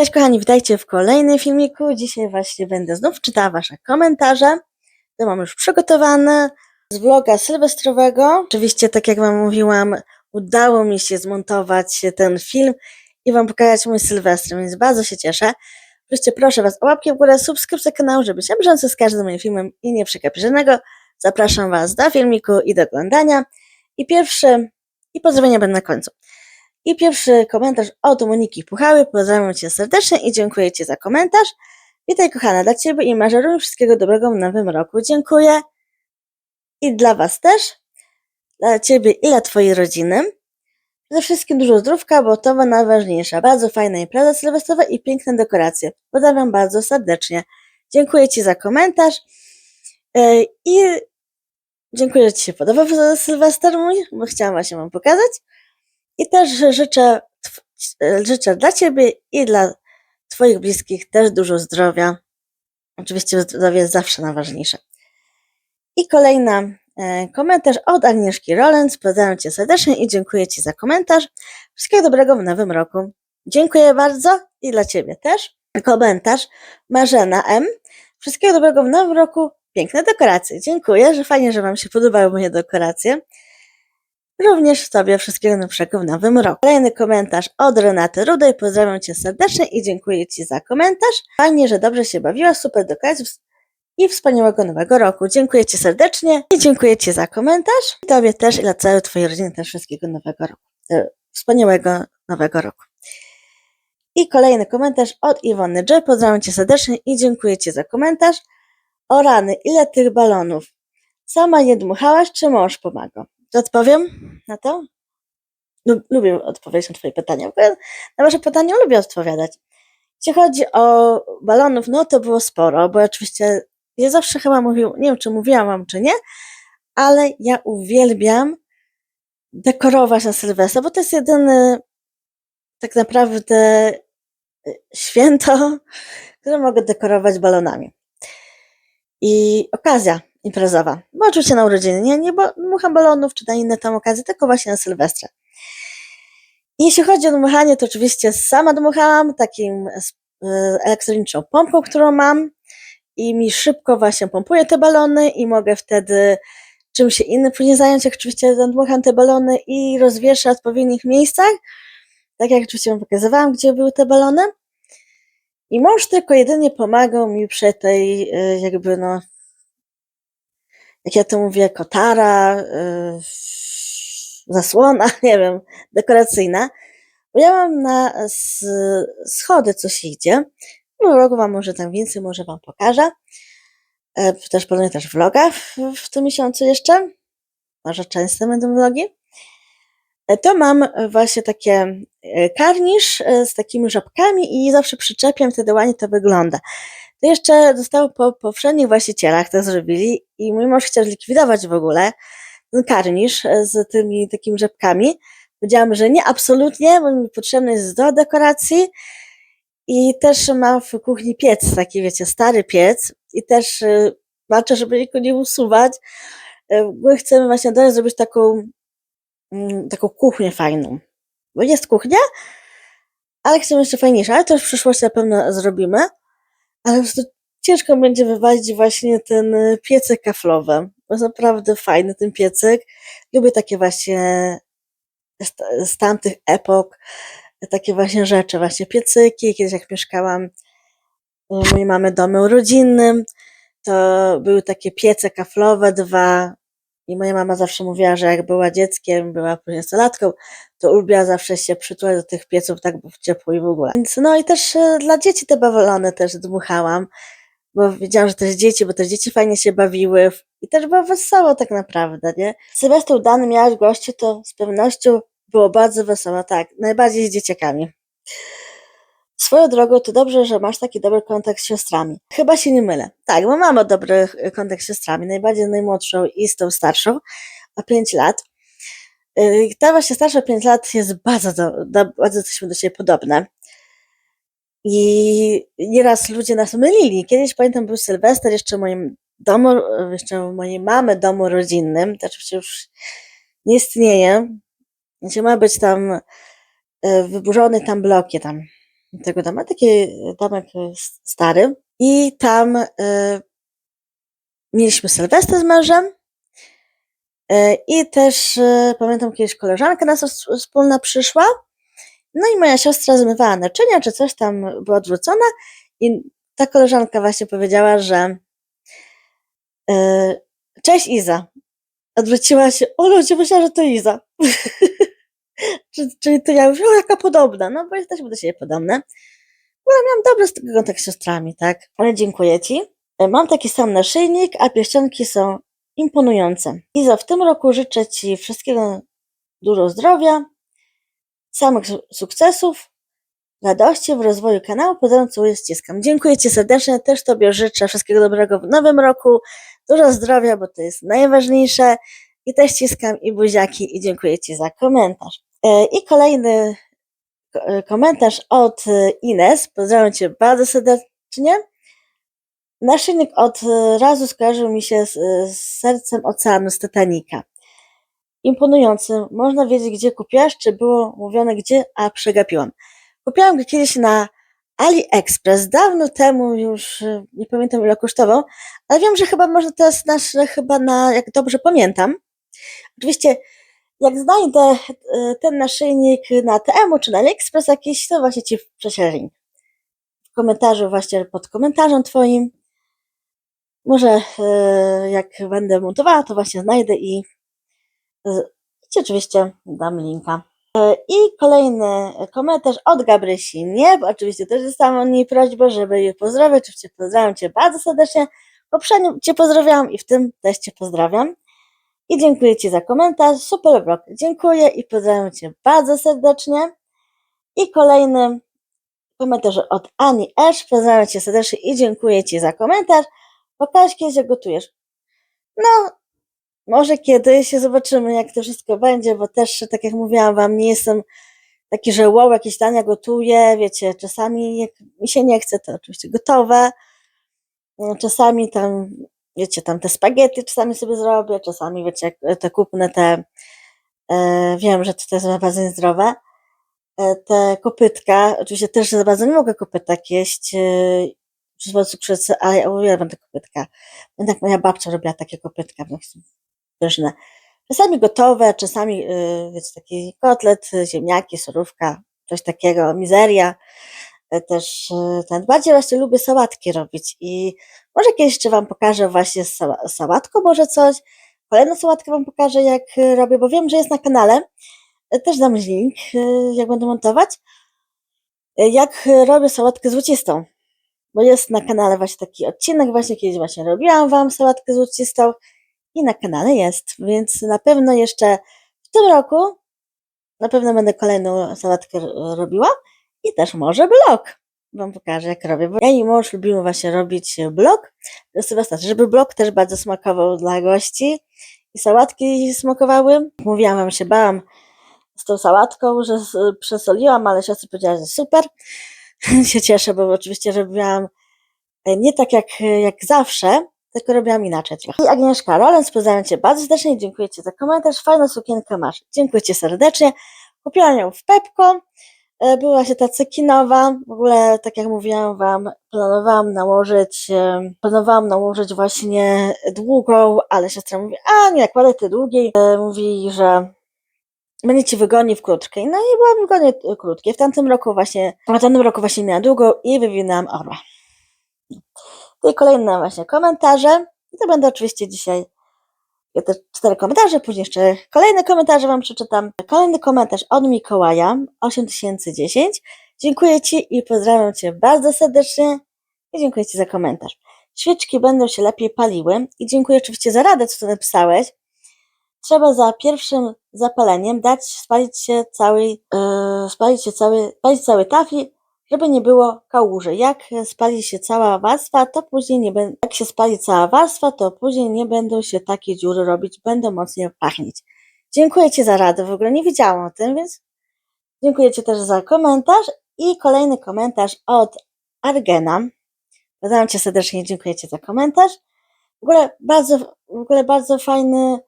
Cześć kochani, witajcie w kolejnym filmiku. Dzisiaj właśnie będę znów czytała wasze komentarze. To mam już przygotowane z vloga sylwestrowego. Oczywiście, tak jak wam mówiłam, udało mi się zmontować ten film i wam pokazać mój sylwestr, więc bardzo się cieszę. Oczywiście proszę was o łapki w górę, subskrypcję kanału, żeby się bieżąco z każdym moim filmem i nie przegapić żadnego. Zapraszam was do filmiku i do oglądania. I pierwszy, i pozdrowienia będą na końcu. I pierwszy komentarz od Moniki Puchały. Pozdrawiam Cię serdecznie i dziękuję Ci za komentarz. Witaj kochana, dla Ciebie i również wszystkiego dobrego w nowym roku. Dziękuję. I dla Was też. Dla Ciebie i dla Twojej rodziny. Przede wszystkim dużo zdrówka, bo to najważniejsze. Bardzo fajna impreza sylwestrowa i piękne dekoracje. Pozdrawiam bardzo serdecznie. Dziękuję Ci za komentarz. Yy, I dziękuję, że Ci się podobał Sylwester mój, bo chciałam właśnie Wam pokazać. I też życzę, życzę dla Ciebie i dla Twoich bliskich też dużo zdrowia. Oczywiście zdrowie jest zawsze najważniejsze. I kolejna e, komentarz od Agnieszki Rolens. Pozdrawiam Cię serdecznie i dziękuję Ci za komentarz. Wszystkiego dobrego w nowym roku. Dziękuję bardzo i dla Ciebie też. Komentarz Marzena M. Wszystkiego dobrego w nowym roku. Piękne dekoracje. Dziękuję, że fajnie, że Wam się podobały moje dekoracje. Również Tobie wszystkiego najlepszego w nowym roku. Kolejny komentarz od Renaty Rudej. Pozdrawiam Cię serdecznie i dziękuję Ci za komentarz. Fajnie, że dobrze się bawiła, super do i wspaniałego nowego roku. Dziękuję Ci serdecznie i dziękuję Ci za komentarz. I Tobie też i dla całej Twojej rodziny też wszystkiego nowego roku. E, wspaniałego nowego roku. I kolejny komentarz od Iwony J. Pozdrawiam Cię serdecznie i dziękuję Ci za komentarz. O rany, ile tych balonów? Sama je dmuchałaś, czy mąż pomaga? To odpowiem na to? Lubię odpowiedzieć na Twoje pytania. Na Wasze pytania lubię odpowiadać. Jeśli chodzi o balonów, no to było sporo, bo oczywiście ja zawsze chyba mówił, nie wiem czy mówiłam Wam, czy nie, ale ja uwielbiam dekorować na Sylwestra, bo to jest jedyny tak naprawdę y, święto, które mogę dekorować balonami. I okazja imprezowa. Bo oczywiście na urodziny nie, nie dmucham balonów czy na inne tam okazje, tylko właśnie na Sylwestrze. Jeśli chodzi o dmuchanie, to oczywiście sama dmuchałam takim e, elektroniczną pompką, którą mam i mi szybko właśnie pompuje te balony i mogę wtedy czymś innym później zająć, jak oczywiście dmucham te balony i rozwieszę w odpowiednich miejscach, tak jak oczywiście wam pokazywałam, gdzie były te balony. I mąż tylko jedynie pomagał mi przy tej e, jakby no jak ja to mówię, kotara, yy, zasłona, nie wiem, dekoracyjna. Bo ja mam na schody coś idzie. No roku wam może tam więcej, może wam pokażę. E, też planuję też vloga w, w tym miesiącu jeszcze. Może często będą vlogi. E, to mam właśnie takie e, karnisz z takimi żabkami i zawsze przyczepiam, wtedy ładnie to wygląda. To jeszcze zostało po poprzednich właścicielach, to zrobili i mój mąż chciał zlikwidować w ogóle ten karnisz e, z tymi takimi rzepkami. Powiedziałam, że nie, absolutnie, bo mi potrzebny jest do dekoracji i też mam w kuchni piec, taki wiecie, stary piec i też y, walczę, żeby go nie usuwać, y, bo chcemy właśnie dalej zrobić taką, y, taką kuchnię fajną. Bo jest kuchnia, ale chcemy jeszcze fajniejszą, ale to już w przyszłości na pewno zrobimy. Ale po prostu ciężko będzie wywalić właśnie ten y, piecyk kaflowy. To jest naprawdę fajny ten piecyk. Lubię takie właśnie z, z tamtych epok, takie właśnie rzeczy, właśnie piecyki. Kiedyś jak mieszkałam u mojej mamy domu rodzinnym, to były takie piece kaflowe, dwa. I moja mama zawsze mówiła, że jak była dzieckiem, była później nastolatką, to lubiła zawsze się przytulać do tych pieców, tak w ciepło i w ogóle. Więc no i też e, dla dzieci te bawolony też dmuchałam, bo wiedziałam, że też dzieci, bo też dzieci fajnie się bawiły i też było wesoło tak naprawdę, nie? Sylwester udany miałaś gości, to z pewnością było bardzo wesoło, tak, najbardziej z dzieciakami. Swoją drogą, to dobrze, że masz taki dobry kontakt z siostrami. Chyba się nie mylę. Tak, bo mamy dobry kontakt z siostrami, najbardziej najmłodszą i z tą starszą, o 5 lat. Y, ta właśnie starsza 5 lat jest bardzo, do, bardzo jesteśmy do siebie podobne. I nieraz ludzie nas mylili. Kiedyś pamiętam był Sylwester jeszcze w moim domu, jeszcze mojej mamy domu rodzinnym, to oczywiście już nie istnieje. Znaczy ma być tam y, wyburzony tam blokie tam tego domu, taki domek e, stary i tam e, mieliśmy Sylwestrę z mężem e, i też e, pamiętam kiedyś koleżanka nasza s- wspólna przyszła no i moja siostra zmywała naczynia, czy coś tam było odwrócone i ta koleżanka właśnie powiedziała, że e, cześć Iza. Odwróciła się, o ludzie, myślała, że to Iza. Czy- Czyli to ja już, o jaka podobna, no bo jesteśmy do siebie podobne. No, miałam dobry kontakt z siostrami, tak? Ale dziękuję Ci. E, Mam taki sam naszyjnik, a pierścionki są imponujące. Iza, w tym roku życzę Ci wszystkiego dużo zdrowia, samych su- sukcesów, radości w rozwoju kanału. Pozdrawiam, całuję, ściskam. Dziękuję Ci serdecznie, też Tobie życzę wszystkiego dobrego w nowym roku, dużo zdrowia, bo to jest najważniejsze. I też ściskam i buziaki i dziękuję Ci za komentarz. E, I kolejny ko- e, komentarz od e, Ines. Pozdrawiam Cię bardzo serdecznie. Naszyjnik od razu skojarzył mi się z, z sercem oceanu z Titanica. Imponujący. Można wiedzieć, gdzie kupiłaś, czy było mówione gdzie, a przegapiłam. Kupiłam go kiedyś na AliExpress, dawno temu już, nie pamiętam ile kosztował, ale wiem, że chyba to jest nasz, chyba na, jak dobrze pamiętam. Oczywiście, jak znajdę e, ten naszyjnik na TM czy na AliExpress jakiś, to właśnie Ci prześlę link. W komentarzu, właśnie pod komentarzem Twoim. Może e, jak będę montowała, to właśnie znajdę i e, Ci oczywiście dam linka. I kolejny komentarz od Gabrysi. Nie, bo oczywiście też dostałam od niej prośbę, żeby jej pozdrowić. Oczywiście pozdrawiam Cię bardzo serdecznie. Poprzednio Cię pozdrawiałam i w tym też Cię pozdrawiam. I dziękuję Ci za komentarz. Super blog. Dziękuję i pozdrawiam Cię bardzo serdecznie. I kolejny komentarz od Ani Esz. Pozdrawiam Cię serdecznie i dziękuję Ci za komentarz. Pokaż kiedyś, jak gotujesz. No, może kiedyś zobaczymy, jak to wszystko będzie, bo też, tak jak mówiłam Wam, nie jestem taki, że wow, jakieś dania gotuję, wiecie, czasami jak mi się nie chce, to oczywiście gotowe. No, Czasami tam, wiecie, tam te spaghetti czasami sobie zrobię, czasami, wiecie, jak te kupne te, e, wiem, że to jest bardzo niezdrowe, e, te kopytka, oczywiście też za bardzo nie mogę kopytek jeść, e, przez cukrzycy, ale ja uwielbiam te kopytka. Jak moja babcia robiła takie kopytka, pyszne. Czasami gotowe, czasami, y, wiecie, taki kotlet, ziemniaki, surówka, coś takiego, mizeria. E, Też y, ten, bardziej właśnie lubię sałatki robić i może kiedyś jeszcze Wam pokażę właśnie z sała- z sałatką może coś. Kolejną sałatkę Wam pokażę, jak y, robię, bo wiem, że jest na kanale. E, Też dam link, jak będę montować. E, Jak robię sałatkę złocistą, bo jest na kanale właśnie taki odcinek, właśnie kiedyś właśnie robiłam Wam sałatkę złocistą i na kanale jest, więc na pewno jeszcze w tym roku na pewno będę kolejną sałatkę robiła i też może blog wam pokażę jak robię, bo ja i mąż lubimy właśnie robić blog do Sylwestra, żeby blog też bardzo smakował dla gości i sałatki smakowały. Mówiłam wam, się bałam z tą sałatką, że s- przesoliłam, ale siostra powiedziała, że super. się cieszę, bo oczywiście robiłam e, nie tak jak, jak zawsze, tylko robiłam inaczej trochę. I Agnieszka Rolens, pozdrawiam Cię bardzo serdecznie, dziękuję Ci za komentarz, fajną sukienkę masz, dziękuję Ci serdecznie. Kupiłam ją w Pepko, e, była się ta cekinowa, w ogóle tak jak mówiłam Wam, planowałam nałożyć, e, planowałam nałożyć właśnie długą, ale siostra mówi, a nie, kładę te długiej, E, mówi, że będzie Ci wygodniej w krótkiej. No i byłam wygodnie krótkiej. W tamtym roku właśnie, w tamtym roku właśnie miałam długą i wywinęłam orła. Tutaj kolejne właśnie komentarze. I to będę oczywiście dzisiaj ja te cztery komentarze, później jeszcze kolejne komentarze Wam przeczytam. Kolejny komentarz od Mikołaja, 8010. Dziękuję Ci i pozdrawiam Cię bardzo serdecznie i dziękuję Ci za komentarz. Świeczki będą się lepiej paliły i dziękuję oczywiście za radę, co tu napisałeś. Trzeba za pierwszym zapaleniem dać spalić się całej, yy, spalić się cały, spalić cały tafli, żeby nie było kałuży. Jak spali się cała warstwa, to później nie będą, jak się spali cała warstwa, to później nie będą się takie dziury robić, będą mocniej pachnieć. Dziękuję Ci za radę, w ogóle nie wiedziałam o tym, więc dziękuję Ci też za komentarz i kolejny komentarz od Argena. Pozdrawiam Cię serdecznie, dziękuję Ci za komentarz. W ogóle bardzo, w ogóle bardzo fajny,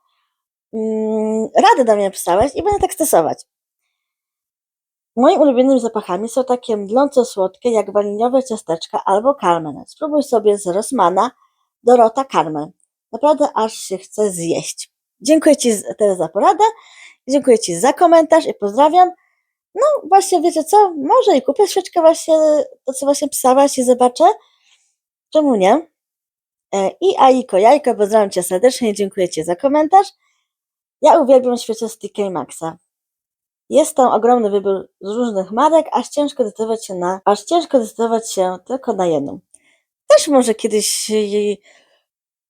mm, radę do mnie napisałeś i będę tak stosować. Moimi ulubionymi zapachami są takie mdląco słodkie jak waniliowe ciasteczka albo karmel. Spróbuj sobie z Rossmana Dorota Karmel. Naprawdę aż się chce zjeść. Dziękuję Ci teraz za poradę, dziękuję Ci za komentarz i pozdrawiam. No właśnie, wiecie co, może i kupię świeczkę właśnie, to co właśnie pisałaś i zobaczę. Czemu nie? E, I Aiko Jajko, pozdrawiam Cię serdecznie dziękuję Ci za komentarz. Ja uwielbiam świece z TK Maxa. Jest tam ogromny wybór z różnych marek, aż ciężko decydować się na, aż ciężko decydować się tylko na jedną. Też może kiedyś jej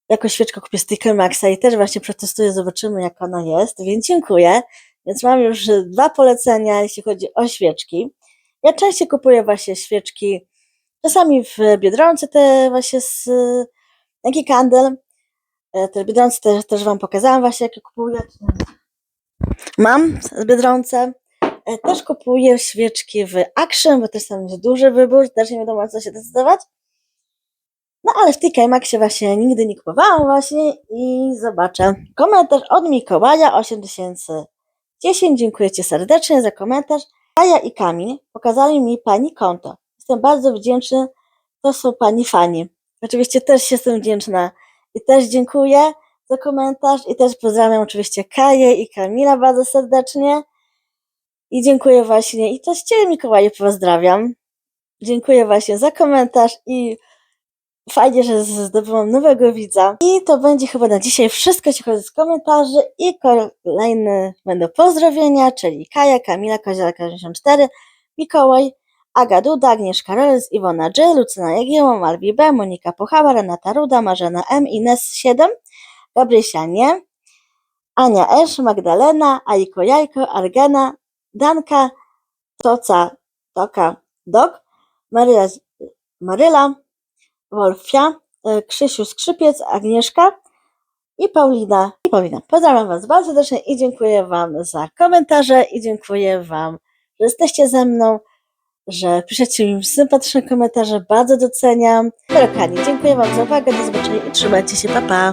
jako świeczkę kupię z Maxa i też właśnie przetestuję, zobaczymy jak ona jest, więc dziękuję. Więc mam już dwa polecenia, jeśli chodzi o świeczki. Ja częściej kupuję właśnie świeczki, czasami w Biedronce te właśnie z Jaki Candle. E, Te Biedronce też, też Wam pokazałam właśnie, jakie kupuję. Mam z Biedronce. E, Też kupuję świeczki w Action, bo też tam jest duży wybór, też nie wiadomo co się decydować. No ale w TK Maxie właśnie nigdy nie kupowałam właśnie i zobaczę. Komentarz od Mikołaja 8010. Dziękuję Ci serdecznie za komentarz. Kaja i Kamil pokazali mi Pani konto. Jestem bardzo wdzięczny. To są Pani fani. Oczywiście też jestem wdzięczna i też dziękuję za komentarz i też pozdrawiam oczywiście Kaję i Kamila bardzo serdecznie. I dziękuję właśnie i też Ciebie Mikołaju pozdrawiam. Dziękuję właśnie za komentarz i fajnie, że zdobyłam nowego widza. I to będzie chyba na dzisiaj wszystko, jeśli chodzi z komentarzy i kolejne będą pozdrowienia, czyli Kaja, Kamila, Kozielka 64, Mikołaj, Aga Duda, Agnieszka Reles, Iwona G, Lucyna Jagiełło, Malwi B, Monika Puchała, Renata Ruda, Marzena M, Ines 7, Gabrysia Nie, Ania Esz, Magdalena, Aiko Jajko, Argena, Danka, Toca, Toka, Dok, Maryla, Maryla Wolfia, e, Krzysiu Skrzypiec, Agnieszka i Paulina. I Paulina. Pozdrawiam Was bardzo serdecznie i dziękuję Wam za komentarze i dziękuję Wam, że jesteście ze mną, że piszecie mi sympatyczne komentarze, bardzo doceniam. Kochani, dziękuję Wam za uwagę, do zobaczenia i trzymajcie się, pa pa!